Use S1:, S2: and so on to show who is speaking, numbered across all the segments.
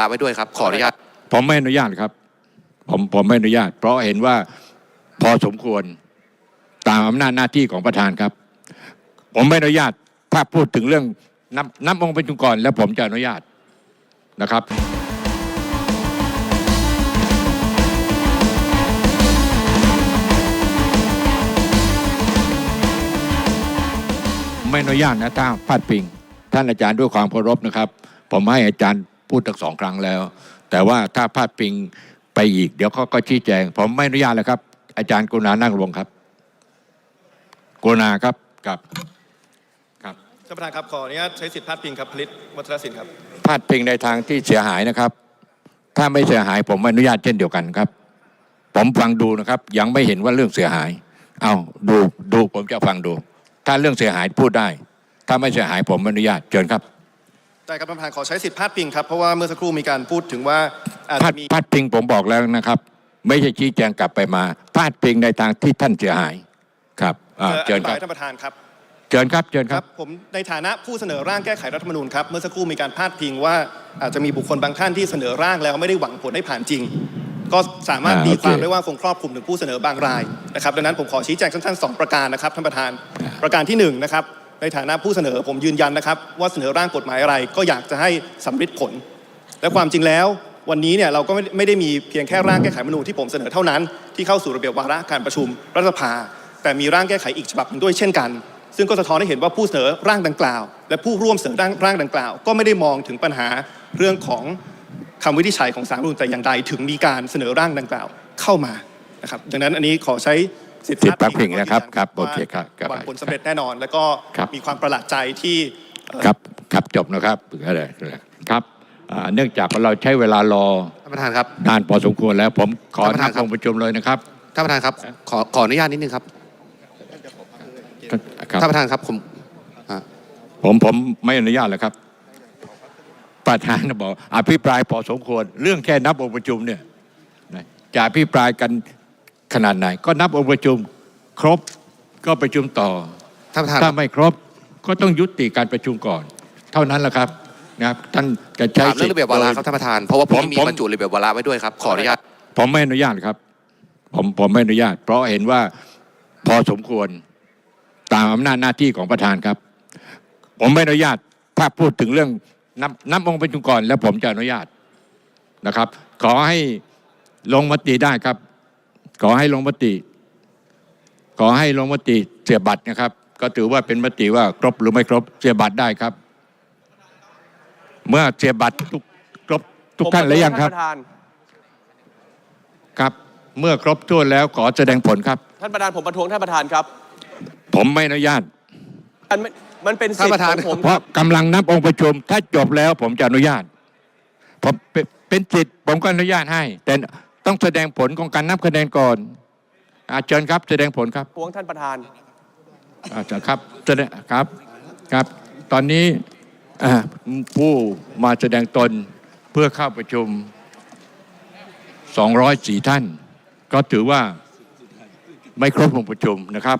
S1: ลาไว้ด้วยครับ ขออนุญาต
S2: ผมไม่อนุญาตครับ ผมผมไม่อนุญาต เพราะเห็นว่าพอสมควรตามอำนาจหน้าที่ของประธานครับ ผมไม่อนุญาตถ้าพูดถึงเรื่องนับนับองค์ประชุมก่อนแล้วผมจะอนุญาตนะครับไม่อนุญาตนะถ้าพาดพิง ท่านอาจารย์ด้วยความเคารพนะครับ ผมให้อาจารย์ พูดตั้งสองครั้งแล้ว แต่ว่าถ้าพาดพิงไปอีก เดี๋ยวเขาก็ชี้แจง ผมไม่อนุญาตแล้วครับ อาจารย์กรุณานั่งลงครับกรุณาครับครับครับ
S3: ท่านประธานครับขออนุญาตใช้สิทธิพาดพิงครับผลิตวัฒนศิลป์ครับ
S2: พาดพิงในทางที่เสียหายนะครับ ถ้าไม่เสียหาย ผมไม่อนุญาตเช่นเดียวกันครับ ผมฟังดูนะครับ ยังไม่เห็นว่าเรื่องเสียหาย เอาดูดูผมจะฟังดู ถ้าเรื่องเสียหายพูดได้ ถ้าไม่เสียหายผมไม่อนุญาตเชิญครับ
S3: ได้ครับท่านประธานขอใช้สิทธิพาดพิงครับ เพราะว่าเมื่อสักครู่มีการพูดถึงว่าอาจ
S2: พา
S3: จะ
S2: ด
S3: มี
S2: พาดพิงผมบอกแล้วนะครับ ไม่ใช่ชี้แจงกลับไปมาพาดพิงในทางที่ท่านเสียหายครับอ่า
S3: เอ่ออ
S2: เชิญ
S3: ธิ
S2: ครับ
S3: บายท่านประธานครับ
S2: เชิญครับเชิญ
S3: ค
S2: ค
S3: รั
S2: รั
S3: บบผมในฐานะผู้เสนอร่างแก้ไขรัฐธรรมนูญครับเมื่อสักครู่มีการพาดพิงว่าอาจจะมีบุคคลบางท่านที่เสนอร่างแล้วไม่ได้หวังผลให้ผ่านจริง ก็สามารถ
S2: อ่า
S3: ตีความ
S2: โอเค
S3: ได้ว่าคงครอบคลุมถึงผู้เสนอบางรายนะครับดังนั้นผมขอชี้แจงสั้นๆสองประการนะครับท่านประธานประการที่หนึ่งนะครับ ในฐานะผู้เสนอผมยืนยันนะครับ ว่าเสนอร่างกฎหมายอะไรก็อยากจะให้สำฤทธิ์ผล และความจริงแล้ว วันนี้เนี่ยเราก็ไม่ได้มีเพียงแค่ร่างแก้ไขมนูญที่ผมเสนอเท่านั้น ที่เข้าสู่ระเบียบวาระการประชุมรัฐสภา แต่มีร่างแก้ไขอีกฉบับหนึ่งด้วยเช่นกัน ซึ่งก็สะท้อนให้เห็นว่าผู้เสนอร่างดังกล่าว และผู้ร่วมเสนอร่างร่างดังกล่าว ก็ไม่ได้มองถึงปัญหาเรื่องของคำวินิจฉัยของศาลรัฐมนูญแต่อย่างใดถึงมีการเสนอร่างดังกล่าวเข้ามานะครับดังนั้นอันนี้ขอใช้ สิทธิ
S2: สิทธิพาดพิงนะครับครับ
S3: ว่า
S2: โอเคครับครับ
S3: หวังผลสำเร็จแน่นอน แล้วก็
S2: ครับ
S3: มีความประหลาดใจที่เอ่อ
S2: ครับครับจบนะครับอะไรครับอ่าเนื่องจากว่าเราใช้เวลารอ
S1: ท่านประธานครับ
S2: นานพอสมควรแล้วผมขอ
S1: ท่านประธาน
S2: นับ
S1: ครับ
S2: องค์ประชุมเลยนะครับ
S1: ท่านประธานครับขอขออนุญาตนิดนึงครับ
S2: ครับ
S1: ท่านประธานครับผมอ่า
S2: ผมผมไม่อนุญาตแล้วครับ ประธานบอกอภิปรายพอสมควร เรื่องแค่นับองค์ประชุมเนี่ยนะจะอภิปรายกัน ขนาดไหน ก็นับองค์ประชุมครบก็ประชุมต่อ
S1: ท่านประธาน
S2: ถ้าไม่ครบก็ต้องยุติการประชุมก่อน เท่านั้นแหละครับนะครับท่านจะใช้
S1: ถามเรื่องระเบียบวาระครับท่านประธาน เพราะว่าผมมี
S2: ผม
S1: บรรจุระเบียบวาระไว้ด้วยครับ ขออนุญาต
S2: ผมไม่อนุญาตครับ ผมผมไม่อนุญาต เพราะเห็นว่าพอสมควรตามอำนาจหน้าที่ของประธานครับ ผมไม่อนุญาตถ้าพูดถึงเรื่องนับนับองค์ประชุมก่อนแล้วผมจะอนุญาตนะครับ ขอให้ลงมติได้ครับ ขอให้ลงมติ ขอให้ลงมติเสียบัตรนะครับ ก็ถือว่าเป็นมติว่าครบหรือไม่ครบเสียบัตรได้ครับ เมื่อเสียบัตรทุกครบทุกท่านแล้วยังครับ
S4: ท่านประธาน
S2: ครับ เมื่อครบถ้วนแล้วขอแสดงผลครับ
S4: ท่านประธานผมประท้วงท่านประธานครับ
S2: ผมไม่อนุญาต
S4: มันไม่มันเป็นสิท
S1: ท่านประ
S4: ธิ์
S1: ธาน
S4: ของผม
S2: เพราะกำลังนับองค์ประชุม ถ้าจบแล้วผมจะอนุญาตผมเป็นเป็นสิทธิ์ผมก็อนุญาตให้แต่ ต้องแสดงผลของการนับคะแนนก่อนอาเชิญครับ แสดงผลครับ
S4: ประท้วงท่านประธาน
S2: อาจารย์ครับแสดงครับครับ ตอนนี้อ่าผู้มาแสดงตนเพื่อเข้าประชุม 204 ท่าน ก็ถือว่าไม่ครบองค์ประชุมนะครับ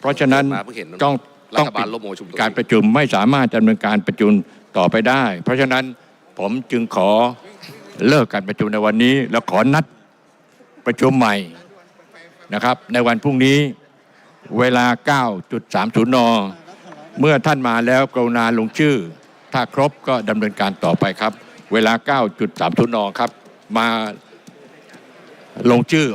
S2: เพราะฉะนั้น
S1: มาเพิ่งเห็น
S2: ต้อง
S1: รั
S2: ต้อง
S1: ฐบาล
S2: ปิด
S1: ล่มองค์ประชุมตรงนี้
S2: การประชุมไม่สามารถดำเนินการประชุมต่อไปได้ เพราะฉะนั้นผมจึงขอเลิกการประชุมในวันนี้ แล้วขอนัด ประชุมใหม่นะครับ ในวันพรุ่งนี้เวลา 9.30 น เมื่อท่านมาแล้วกรุณาลงชื่อ ถ้าครบก็ดำเนินการต่อไปครับ เวลา 9.30 น ครับ มาลงชื่อ